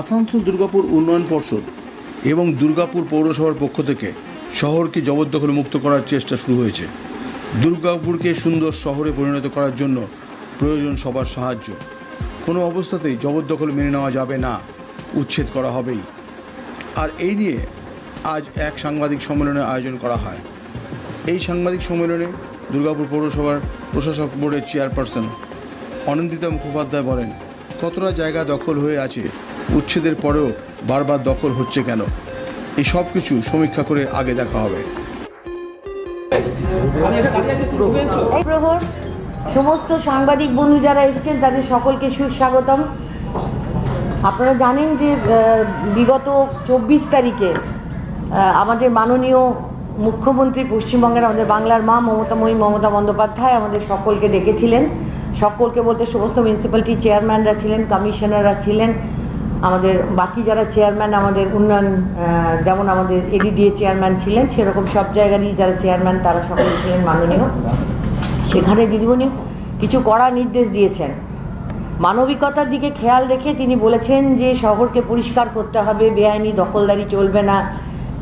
আসানসোল দুর্গাপুর উন্নয়ন পর্ষদ এবং দুর্গাপুর পৌরসভার পক্ষ থেকে শহরকে জবরদখল মুক্ত করার চেষ্টা শুরু হয়েছে। দুর্গাপুরকে সুন্দর শহরে পরিণত করার জন্য প্রয়োজন সবার সাহায্য। কোনো অবস্থাতেই জবরদখল মেনে নেওয়া যাবে না, উচ্ছেদ করা হবেই। আর এই নিয়ে আজ এক সাংবাদিক সম্মেলনের আয়োজন করা হয়। এই সাংবাদিক সম্মেলনে দুর্গাপুর পৌরসভার প্রশাসক বোর্ডের চেয়ারপারসন অনন্দিতা মুখোপাধ্যায় বলেন, কতটা জায়গা দখল হয়ে আছে উচ্ছেদের পরেও বারবার দখল হচ্ছে কেন? এই সব কিছু সমীক্ষা করে আগে দেখা হবে। সমস্ত সাংবাদিক বন্ধু যারা এসেছেন, তাদের সকলকে সুস্বাগতম। আপনারা জানেন যে বিগত চব্বিশ তারিখে আমাদের মাননীয় মুখ্যমন্ত্রী পশ্চিমবঙ্গের আমাদের বাংলার মা মমতাময়ী মমতা বন্দ্যোপাধ্যায় আমাদের সকলকে ডেকেছিলেন। সকলকে বলতে সমস্ত মিউনিসিপ্যালিটি চেয়ারম্যানরা ছিলেন কমিশনাররা ছিলেন আমাদের বাকি যারা চেয়ারম্যান, আমাদের উন্নয়ন যেমন আমাদের এডিডিএ চেয়ারম্যান ছিলেন, সেরকম সব জায়গারই যারা চেয়ারম্যান, তারা সকলে ছিলেন মাননীয়। সেখানে দিদিমণি কিছু কড়া নির্দেশ দিয়েছেন। মানবিকতার দিকে খেয়াল রেখে তিনি বলেছেন যে, শহরকে পরিষ্কার করতে হবে, বেআইনি দখলদারি চলবে না।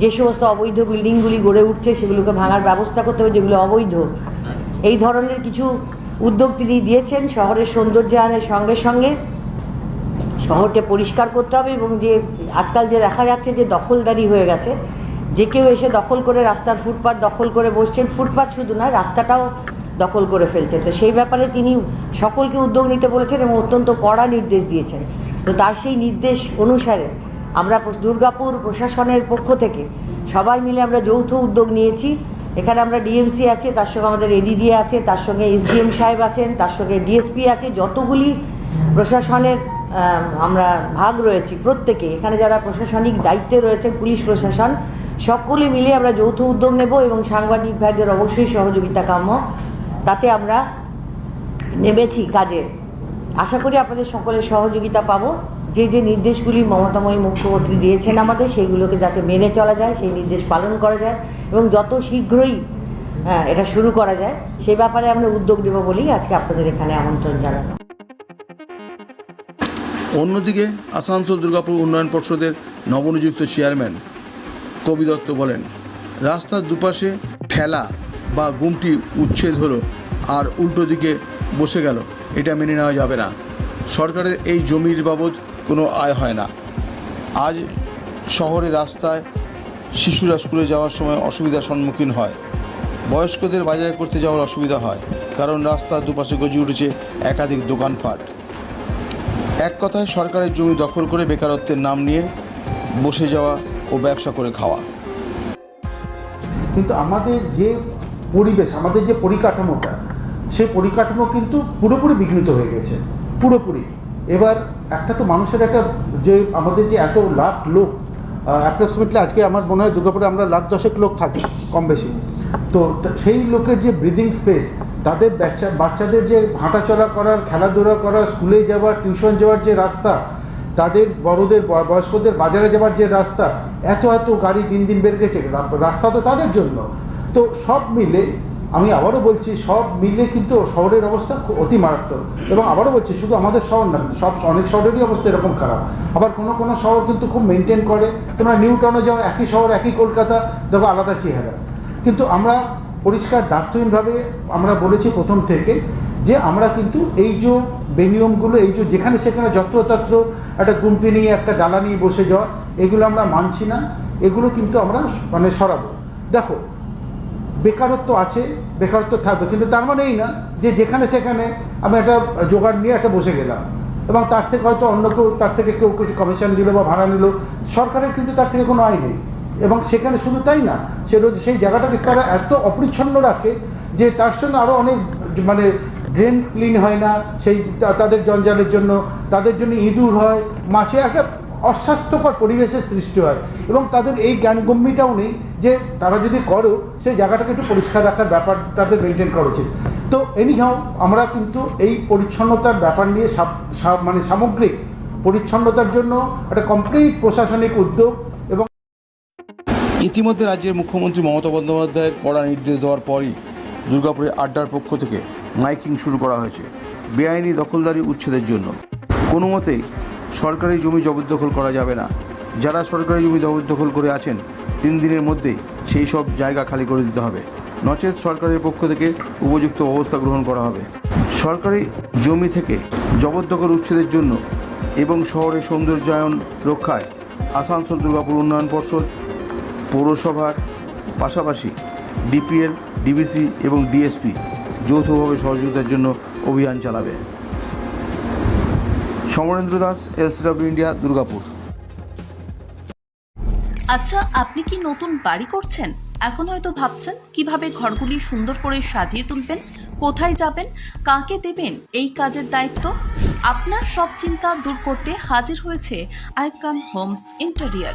যে সমস্ত অবৈধ বিল্ডিংগুলি গড়ে উঠছে, সেগুলোকে ভাঙার ব্যবস্থা করতে হবে, যেগুলো অবৈধ। এই ধরনের কিছু উদ্যোগ তিনি দিয়েছেন শহরের সৌন্দর্যায়নের সঙ্গে সঙ্গে। শহরকে পরিষ্কার করতে হবে এবং যে আজকাল যে দেখা যাচ্ছে যে দখলদারি হয়ে গেছে, যে কেউ এসে দখল করে রাস্তার ফুটপাত দখল করে বসছেন, ফুটপাত শুধু নয় রাস্তাটাও দখল করে ফেলছেন। তো সেই ব্যাপারে তিনি সকলকে উদ্যোগ নিতে বলেছেন এবং অত্যন্ত কড়া নির্দেশ দিয়েছেন। তো তার সেই নির্দেশ অনুসারে আমরা দুর্গাপুর প্রশাসনের পক্ষ থেকে সবাই মিলে আমরা যৌথ উদ্যোগ নিয়েছি। এখানে আমরা ডিএমসি আছে, তার সঙ্গে আমাদের এডিডিএ আছে, তার সঙ্গে এসডিএম সাহেব আছেন, তার সঙ্গে ডিএসপি আছে, যতগুলি প্রশাসনের আমরা ভাগ রয়েছি প্রত্যেকে। এখানে যারা প্রশাসনিক দায়িত্বে রয়েছে পুলিশ প্রশাসন সকলে মিলে আমরা যৌথ উদ্যোগ নেব এবং সাংবাদিক ভাইদের অবশ্যই সহযোগিতা কাম্য। তাতে আমরা নেমেছি কাজে। আশা করি আপনাদের সকলের সহযোগিতা পাবো। যে যে নির্দেশগুলি মমতাময়ী মুখ্যমন্ত্রী দিয়েছেন আমাদের সেইগুলোকে যাতে মেনে চলা যায় সেই নির্দেশ পালন করা যায় এবং যত শীঘ্রই হ্যাঁ, এটা শুরু করা যায় সে ব্যাপারে আমরা উদ্যোগ নেব বলেই আজকে আপনাদের এখানে আমন্ত্রণ জানানো অন্যদিকে আসানসোল দুর্গাপুর উন্নয়ন পর্ষদের নবনিযুক্ত চেয়ারম্যান কবি দত্ত বলেন, রাস্তার দুপাশে ঠেলা বা গুমটি উচ্ছেদ হলো আর উল্টো দিকে বসে গেল, এটা মেনে নেওয়া যাবে না। সরকারের এই জমির বাবদ কোনো আয় হয় না। আজ শহরে রাস্তায় শিশুরা স্কুলে যাওয়ার সময় অসুবিধার সম্মুখীন হয়। বয়স্কদের বাজার করতে যাওয়ার অসুবিধা হয়, কারণ রাস্তার দুপাশে গজে উঠেছে একাধিক দোকানপাট। এক কথায় সরকারের জমি দখল করে বেকারত্বের নাম নিয়ে বসে যাওয়া ও ব্যবসা করে খাওয়া। কিন্তু আমাদের যে পরিবেশ, আমাদের যে পরিকাঠামোটা, সেই পরিকাঠামো কিন্তু পুরোপুরি বিঘ্নিত হয়ে গেছে, পুরোপুরি। এবার একটা তো মানুষের একটা যে আমাদের যে এত লাখ লোক অ্যাপ্রক্সিমেটলি আজকে আমার মনে হয় দুর্গাপুরে আমরা লাখ দশেক লোক থাকি কম বেশি তো সেই লোকের যে ব্রিদিং স্পেস তাদের বাচ্চা বাচ্চাদের যে হাঁটাচলা করার, খেলাধুলা করার, স্কুলে যাওয়ার, টিউশন যাওয়ার যে রাস্তা, তাদের বড়দের বয়- বয়স্কদের বাজারে যাওয়ার যে রাস্তা, এত এত গাড়ি দিন দিন বেড়ে গেছে। রাস্তা তো তাদের জন্য। তো সব মিলে আমি আবারও বলছি, সব মিলে কিন্তু শহরের অবস্থা অতি মারাত্মক। এবং আবারও বলছি, শুধু আমাদের শহর না, সব অনেক শহরেরই অবস্থা এরকম খারাপ। আবার কোনো কোনো শহর কিন্তু খুব মেনটেন করে। তোমরা নিউ টাউনে যাও, একই শহর, একই কলকাতা, দেখো আলাদা চেহারা। কিন্তু আমরা পরিষ্কার দার্থহীনভাবে আমরা বলেছি প্রথম থেকে যে আমরা কিন্তু এই যে বেনিয়মগুলো, এই যে যেখানে সেখানে যত্রতত্র একটা গুমটি নিয়ে, একটা ডালা নিয়ে বসে যাওয়া, এগুলো আমরা মানছি না, এগুলো কিন্তু আমরা মানে সরাবো। দেখো, বেকারত্ব আছে, বেকারত্ব থাকবে, কিন্তু তার মানে এই না যে যেখানে সেখানে আমি একটা জোগাড় নিয়ে একটা বসে গেলাম এবং তার থেকে হয়তো অন্য কেউ, তার থেকে কেউ কিছু কমিশন নিল বা ভাড়া নিল, সরকারের কিন্তু তার থেকে কোনো আয় নেই। এবং সেখানে শুধু তাই না, সে সেই জায়গাটাকে তারা এত অপরিচ্ছন্ন রাখে যে তার সঙ্গে আরও অনেক মানে ড্রেন ক্লিন হয় না, সেই তাদের জঞ্জালের জন্য, তাদের জন্য ইঁদুর হয়, মাছে একটা অস্বাস্থ্যকর পরিবেশের সৃষ্টি হয়। এবং তাদের এই জ্ঞানগম্যিটাও নেই যে তারা যদি করো, সেই জায়গাটাকে একটু পরিষ্কার রাখার ব্যাপার তাদের মেনটেন করা উচিত। তো এনিহাও আমরা কিন্তু এই পরিচ্ছন্নতার ব্যাপার নিয়ে মানে সামগ্রিক পরিচ্ছন্নতার জন্য একটা কমপ্লিট প্রশাসনিক উদ্যোগ ইতিমধ্যে রাজ্যের মুখ্যমন্ত্রী মমতা বন্দ্যোপাধ্যায়ের কড়া নির্দেশ দেওয়ার পরই দুর্গাপুরে আড্ডার পক্ষ থেকে মাইকিং শুরু করা হয়েছে, বেআইনি দখলদারি উচ্ছেদের জন্য। কোনো মতেই সরকারি জমি জবরদখল করা যাবে না। যারা সরকারি জমি জবরদখল করে আছেন, তিন দিনের মধ্যে সেই সব জায়গা খালি করে দিতে হবে। নচেত সরকারের পক্ষ থেকে উপযুক্ত ব্যবস্থা গ্রহণ করা হবে। সরকারি জমি থেকে জবরদখল উচ্ছেদের জন্য এবং শহরের সৌন্দর্যায়ন রক্ষায় আসানসোল, দুর্গাপুর উন্নয়ন পর্ষদ পৌরসভার পাশাপাশি ডিপিএল, ডিবিসি এবং ডিএসপি যৌথভাবে সহযোগিতার জন্য অভিযান চালাবে। Samarendra Das, LCW India, Durgapur. আচ্ছা আপনি কি নতুন বাড়ি করছেন? এখন হয়তো ভাবছেন, কীভাবে ঘরগুলি সুন্দর করে সাজিয়ে তুলবেন? কোথায় যাবেন? কাকে দেবেন? এই কাজের দায়িত্ব? আপনার সব চিন্তা দূর করতে হাজির হয়েছে Icon Homes interior.